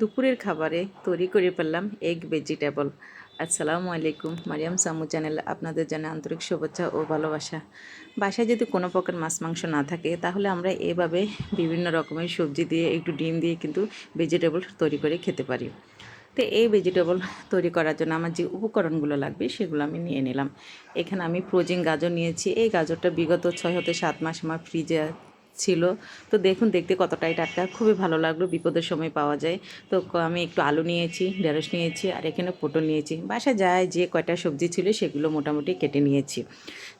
দুপুরের খাবারে তৈরি করে ফেললাম এগ ভেজিটেবল আসসালামু আলাইকুম। মারিয়াম সামু চ্যানেল আপনাদের জানে আন্তরিক শুভেচ্ছা ও ভালোবাসা। বাসায় যদি কোনো প্রকার মাছ মাংস না থাকে, তাহলে আমরা এভাবে বিভিন্ন রকমের সবজি দিয়ে একটু ডিম দিয়ে কিন্তু ভেজিটেবল তৈরি করে খেতে পারি। তো এই ভেজিটেবল তৈরি করার জন্য আমার যে উপকরণগুলো লাগবে, সেগুলো আমি নিয়ে নিলাম। এখানে আমি ফ্রোজিং গাজর নিয়েছি। এই গাজরটা বিগত ছয় হতে সাত মাস আমার ফ্রিজে ছিল। তো দেখুন, দেখতে কতটাই টাটকা। খুবই ভালো লাগল, বিপদের সময় পাওয়া যায়। তো আমি একটু আলু নিয়েছি, ঢেঁড়স নিয়েছি, আর এখানে পটল নিয়েছি। বাসায় যায় যে কয়টা সবজি ছিল সেগুলো মোটামুটি কেটে নিয়েছি।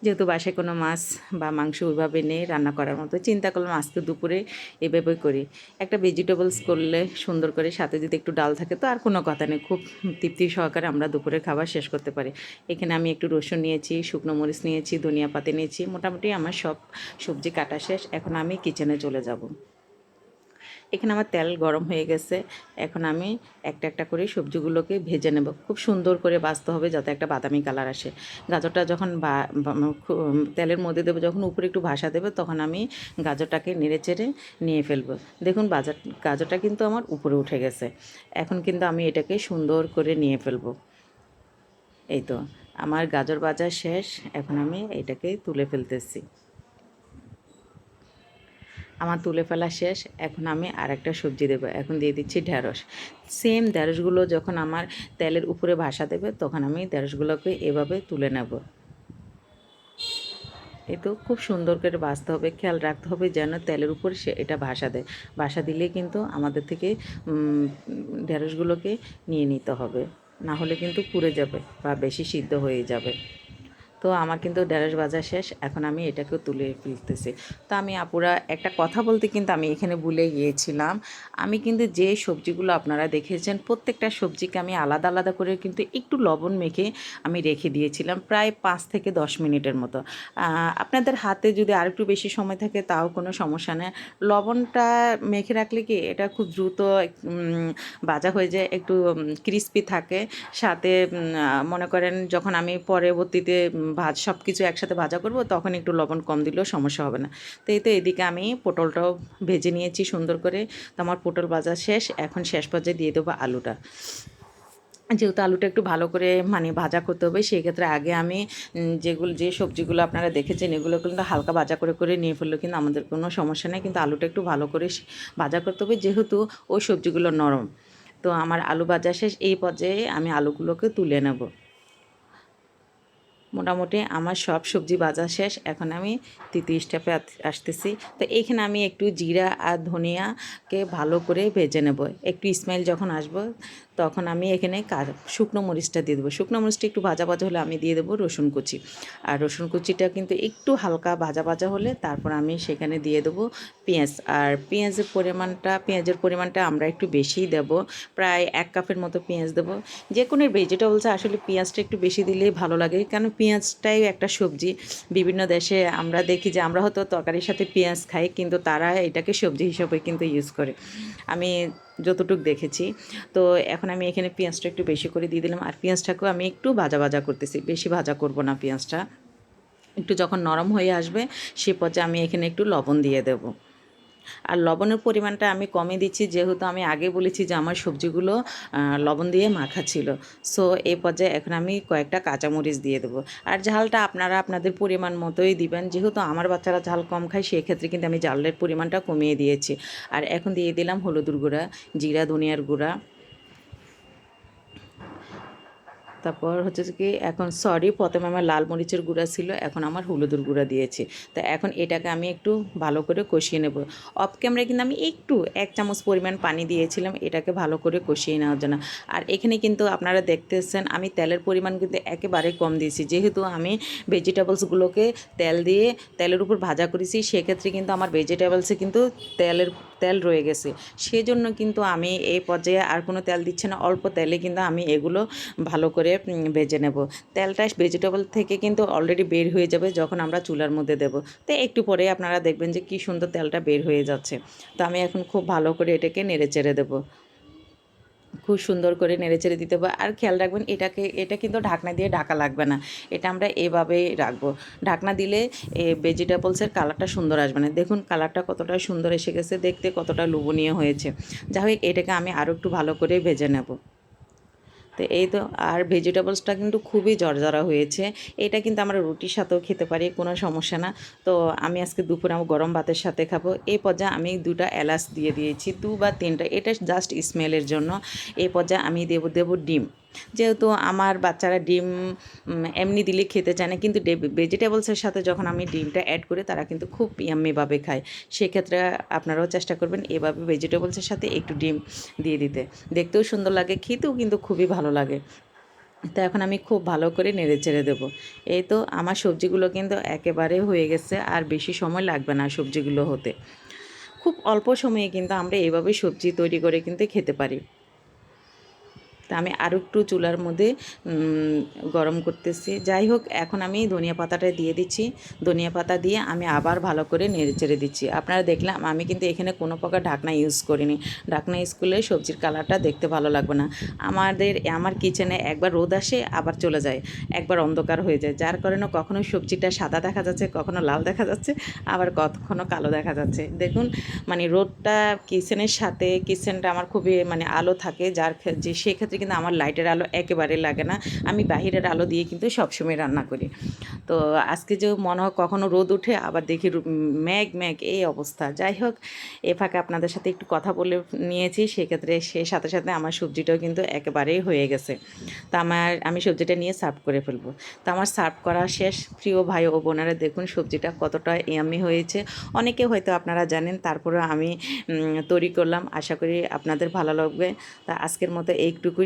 যেহেতু বাসায় কোনো মাছ বা মাংস ওইভাবে নেই, রান্না করার মতো, চিন্তা করলাম আজকে দুপুরে এভাবে করি। একটা ভেজিটেবলস করলে সুন্দর করে, সাথে যদি একটু ডাল থাকে, তো আর কোনো কথা নেই। খুব তৃপ্তি সহকারে আমরা দুপুরের খাবার শেষ করতে পারি। এখানে আমি একটু রসুন নিয়েছি, শুকনো মরিচ নিয়েছি, ধনিয়া পাতা নিয়েছি। মোটামুটি আমার সব সবজি কাটা শেষ। এখন আমি কিচেনে চলে যাব। এখানে আমার তেল গরম হয়ে গেছে। এখন আমি একটা একটা করে সবজিগুলোকে ভেজে নেব। খুব সুন্দর করে বাছতে হবে যাতে একটা বাদামি কালার আসে। গাজরটা যখন তেলের মধ্যে দেবো, যখন উপরে একটু ভাসা দেবে, তখন আমি গাজরটাকে নেড়ে চেড়ে নিয়ে ফেলব। দেখুন বাজার, গাজরটা কিন্তু আমার উপরে উঠে গেছে। এখন কিন্তু আমি এটাকে সুন্দর করে নিয়ে ফেলব। এই তো, আমার গাজর বাজার শেষ। এখন আমি এটাকে তুলে ফেলতেছি। আমার তুলে ফেলা শেষ, এখন আমি আর একটা সবজি দেবো। এখন দিয়ে দিচ্ছি ঢ্যাঁড়স সেম ঢ্যাঁড়সগুলো যখন আমার তেলের উপরে ভাসা দেবে, তখন আমি ঢ্যাঁড়সগুলোকে এভাবে তুলে নেব। এই তো খুব সুন্দর করে বাছতে হবে, খেয়াল রাখতে হবে যেন তেলের উপর সে এটা ভাসা দেয়। ভাসা দিলে কিন্তু আমাদের থেকে ঢ্যাঁড়সগুলোকে নিয়ে নিতে হবে। না হলে কিন্তু পুড়ে যাবে বা বেশি সিদ্ধ হয়ে যাবে। তো আমার কিন্তু ঢেঁড়স ভাজা শেষ, এখন আমি এটাকেও তুলে ফেলতেছি। তো আমি আপুরা, একটা কথা বলতে কিন্তু আমি এখানে ভুলে গিয়েছিলাম। আমি কিন্তু যে সবজিগুলো আপনারা দেখেছেন, প্রত্যেকটা সবজিকে আমি আলাদা আলাদা করে কিন্তু একটু লবণ মেখে আমি রেখে দিয়েছিলাম প্রায় পাঁচ থেকে দশ মিনিটের মতো। আপনাদের হাতে যদি আর একটু বেশি সময় থাকে তাও কোনো সমস্যা নেই। লবণটা মেখে রাখলে কি এটা খুব দ্রুত ভাজা হয়ে যায়, একটু ক্রিস্পি থাকে। সাথে মনে করেন যখন আমি পরবর্তীতে ভাজ সব কিছু একসাথে ভাজা করব, তখন একটু লবণ কম দিলেও সমস্যা হবে না। তো এই তো এদিকে আমি পটলটাও ভেজে নিয়েছি সুন্দর করে। তো আমার পটল ভাজা শেষ, এখন শেষ পর্যায়ে দিয়ে দেবো আলুটা। যেহেতু আলুটা একটু ভালো করে মানে ভাজা করতে হবে, সেই ক্ষেত্রে আগে আমি যেগুলো, যে সবজিগুলো আপনারা দেখেছেন, এগুলো কিন্তু হালকা ভাজা করে করে নিয়ে ফেললে কিন্তু আমাদের কোনো সমস্যা নেই। কিন্তু আলুটা একটু ভালো করে ভাজা করতে হবে, যেহেতু ওই সবজিগুলো নরম। তো আমার আলু ভাজা শেষ, এই পর্যায়ে আমি আলুগুলোকে তুলে নেব। মোটামুটি আমার সব সবজি বাজার শেষ। এখন আমি তৃতীয় স্টেপে আসতেছি। তো এইখানে আমি একটু জিরা আর ধনিয়াকে ভালো করে ভেজে নেব। একটু স্মেল যখন আসব তখন আমি এখানে শুকনো মরিচটা দিয়ে দেবো। শুকনো মরিচটা একটু ভাজা ভাজা হলে আমি দিয়ে দেবো রসুন কুচি। আর রসুন কুচিটা কিন্তু একটু হালকা ভাজা ভাজা হলে তারপর আমি সেখানে দিয়ে দেবো পেঁয়াজ। আর পেঁয়াজের পরিমাণটা পেঁয়াজের পরিমাণটা আমরা একটু বেশিই দেব। প্রায় এক কাপের মতো পেঁয়াজ দেবো। যে কোনো ভেজিটেবলসে আসলে পেঁয়াজটা একটু বেশি দিলেই ভালো লাগে। কারণ পেঁয়াজটাই একটা সবজি। বিভিন্ন দেশে আমরা দেখি যে আমরা হয়তো তরকারির সাথে পেঁয়াজ খাই, কিন্তু তারা এটাকে সবজি হিসেবে কিন্তু ইউজ করে। আমি যতটুকু দেখেছি। তো এখন আমি এখানে পেঁয়াজটা একটু বেশি করে দিয়ে দিলাম। আর পেঁয়াজটাকেও আমি একটু ভাজা ভাজা করতেছি। বেশি ভাজা করব না পেঁয়াজটা। একটু যখন নরম হয়ে আসবে, সে পর্যায়ে আমি এখানে একটু লবণ দিয়ে দেব। আর লবণের পরিমাণটা আমি কমে দিচ্ছি, যেহেতু আমি আগে বলেছি যে আমার সবজিগুলো লবণ দিয়ে মাখা ছিল। সো এই পর্যায়ে এখন আমি কয়েকটা কাঁচামরিচ দিয়ে দেবো। আর ঝালটা আপনারা আপনাদের পরিমাণ মতোই দিবেন, যেহেতু আমার বাচ্চারা ঝাল কম খায়, সেক্ষেত্রে কিন্তু আমি ঝালের পরিমাণটা কমিয়ে দিয়েছি। আর এখন দিয়ে দিলাম হলুদের গুঁড়া, জিরা, ধনিয়ার গুঁড়া। তারপর হচ্ছে কি, এখন সরি প্রথমে আমার লাল মরিচের গুঁড়া ছিল, এখন আমার হলুদের গুঁড়া দিয়েছি। তা এখন এটাকে আমি একটু ভালো করে কষিয়ে নেব। অফ ক্যামেরায় কিন্তু আমি একটু, এক চামচ পরিমাণ পানি দিয়েছিলাম, এটাকে ভালো করে কষিয়ে নেওয়ার জন্য। আর এখানে কিন্তু আপনারা দেখতেছেন, আমি তেলের পরিমাণ কিন্তু একেবারে কম দিয়েছি। যেহেতু আমি ভেজিটেবলসগুলোকে তেল দিয়ে তেলের উপর ভাজা করেছি, সেক্ষেত্রে কিন্তু আমার ভেজিটেবলসে কিন্তু তেলের তেল রয়ে গেছে। সেজন্য কিন্তু আমি এই পর্যায়ে আর কোনো তেল দিচ্ছি না। অল্প তেলে কিন্তু আমি এগুলো ভালো করে ভেজে নেব। তেলটা ভেজিটেবল থেকে কিন্তু অলরেডি বের হয়ে যাবে যখন আমরা চুলার মধ্যে দেব। তো একটু পরে আপনারা দেখবেন যে কি সুন্দর তেলটা বের হয়ে যাচ্ছে। তো আমি এখন খুব ভালো করে এটাকে নেড়ে চেড়ে দেবো। খুব সুন্দর করে নেড়েচেড়ে দিতে হবে। আর খেয়াল রাখবেন, এটাকে, এটা কিন্তু ঢাকনা দিয়ে ঢাকা লাগবে না। এটা আমরা এভাবেই রাখব। ঢাকনা দিলে ভেজিটেবলসের কালারটা সুন্দর আসবে না। দেখুন কালারটা কতটা সুন্দর এসে গেছে। দেখতে কতটা লোভনীয় হয়েছে। যাই হোক, এটাকে আমি আরও একটু ভালো করে ভেজে নেব। তো এই তো, আর ভেজিটেবলসটা কিন্তু খুবই জর্জরা হয়েছে। এটা কিন্তু আমরা রুটির সাথেও খেতে পারি, কোনো সমস্যা না। তো আমি আজকে দুপুরে আমার গরম ভাতের সাথে খাব। এই পর্যায়ে আমি দুটা এলাচ দিয়ে দিয়েছি, দু বা তিনটা। এটা জাস্ট স্মেলের জন্য। এই পর্যায়ে আমি দেব দেব ডিম। যেহেতু আমার বাচ্চারা ডিম এমনি দিলে খেতে চায় না, কিন্তু ভেজিটেবলসের সাথে যখন আমি ডিমটা অ্যাড করি, তারা কিন্তু খুব ইয়াম্মিভাবে খায়। সেক্ষেত্রে আপনারাও চেষ্টা করবেন এভাবে ভেজিটেবলসের সাথে একটু ডিম দিয়ে দিতে। দেখতেও সুন্দর লাগে, খেতেও কিন্তু খুবই ভালো লাগে। তো এখন আমি খুব ভালো করে নেড়ে চেড়ে দেবো। এই তো আমার সবজিগুলো কিন্তু একেবারে হয়ে গেছে, আর বেশি সময় লাগবে না সবজিগুলো হতে। খুব অল্প সময়ে কিন্তু আমরা এইভাবে সবজি তৈরি করে কিন্তু খেতে পারি। তা আমি আরও একটু চুলার মধ্যে গরম করতেছি। যাই হোক, এখন আমি ধনিয়া পাতাটা দিয়ে দিচ্ছি। ধনিয়া পাতা দিয়ে আমি আবার ভালো করে নেড়ে চেড়ে দিচ্ছি। আপনারা দেখলাম, আমি কিন্তু এখানে কোনো প্রকার ঢাকনা ইউজ করিনি। ঢাকনা ইউজ করলে সবজির কালারটা দেখতে ভালো লাগবে না। আমাদের, আমার কিচেনে একবার রোদ আসে, আবার চলে যায়। একবার অন্ধকার হয়ে যায়। যার কারণে কখনো সবজিটা সাদা দেখা যাচ্ছে, কখনো লাল দেখা যাচ্ছে, আবার কখনো কালো দেখা যাচ্ছে। দেখুন মানে রোদটা কিচেনের সাথে কিচেনটা আমার খুবই মানে আলো থাকে। যার যে সেক্ষেত্রে কিন্তু আমার লাইটের আলো একেবারে লাগে না। আমি বাহিরের আলো দিয়ে কিন্তু সবসময় রান্না করি। তো আজকে যে মনে হয় কখনো রোদ উঠে আবার দেখি ম্যাগ ম্যাগ এই অবস্থা। যাই হোক, এ ফাঁকে আপনাদের সাথে একটু কথা বলে নিয়েছি। সেক্ষেত্রে সে সাথে সাথে আমার সবজিটাও কিন্তু একেবারেই হয়ে গেছে। তো আমার, আমি সবজিটা নিয়ে সার্ভ করে ফেলব। তো আমার সার্ভ করা শেষ। প্রিয় ভাই ও বোনেরা, দেখুন সবজিটা কতটা ইয়ামি হয়েছে। অনেকে হয়তো আপনারা জানেন তারপরে আমি তৈরি করলাম। আশা করি আপনাদের ভালো লাগবে। তা আজকের মতো এইটুকুই।